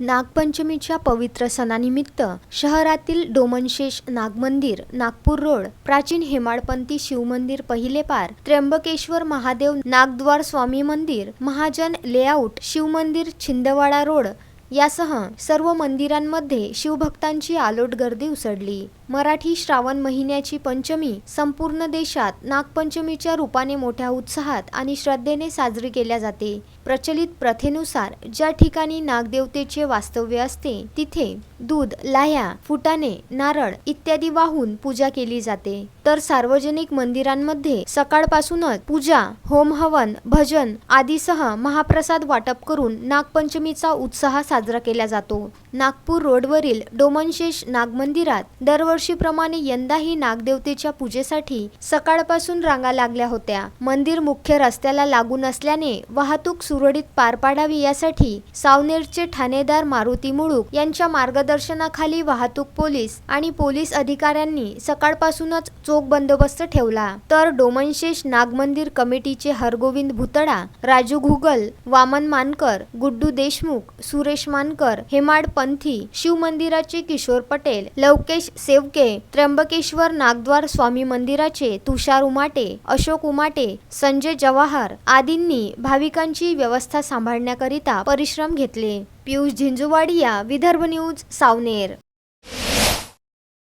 नागपंचमीच्या पवित्र सणानिमित्त शहरातील डोमनशेष नागमंदिर नागपूर रोड प्राचीन हेमाडपंथी शिवमंदिर पहिले पार त्र्यंबकेश्वर महादेव नागद्वार स्वामी मंदिर महाजन लेआउट शिवमंदिर छिंदवाडा रोड यासह सर्व मंदिरांमध्ये शिवभक्तांची आलोट गर्दी उसळली. मराठी श्रावण महिन्याची पंचमी संपूर्ण देशात नागपंचमीच्या रूपाने मोठ्या उत्साहात आणि श्रद्धेने साजरी केल्या जाते. प्रचलित प्रथेनुसार ज्या ठिकाणी नागदेवतेचे वास्तव्य असते तिथे दूध लाह्या फुटाणे नारळ इत्यादी वाहून पूजा केली जाते. तर सार्वजनिक मंदिरांमध्ये सकाळपासूनच पूजा होम हवन भजन आदीसह महाप्रसाद वाटप करून नागपंचमीचा उत्साह साजरा केला जातो. नागपूर रोडवरील डोमनशेष नागमंदिरात दरवर्षीप्रमाणे यंदाही नागदेवतेच्या पूजेसाठी सकाळपासून रांगा लागल्या होत्या. मंदिर मुख्य रस्त्याला लागून असल्याने वाहतूक सुरळीत पार पाडावी यासाठी सावनेरचे ठाणेदार मारुती मुळूक यांच्या मार्गदर्शनाखाली वाहतूक पोलीस आणि पोलीस अधिकाऱ्यांनी सकाळपासूनच चोख बंदोबस्त ठेवला. तर डोमनशेष नागमंदिर कमिटीचे हरगोविंद भुतडा राजू घुगल वामन मानकर गुड्डू देशमुख सुरेश मानकर हेमाड पंथी शिवमंदिराचे किशोर पटेल लवकेश सेवके त्र्यंबकेश्वर नागद्वार स्वामी मंदिराचे तुषार उमाटे अशोक उमाटे संजय जवाहर आदींनी भाविकांची व्यवस्था सांभाळण्याकरिता परिश्रम घेतले. पियुष झिंजुवाडिया विदर्भ न्यूज सावनेर.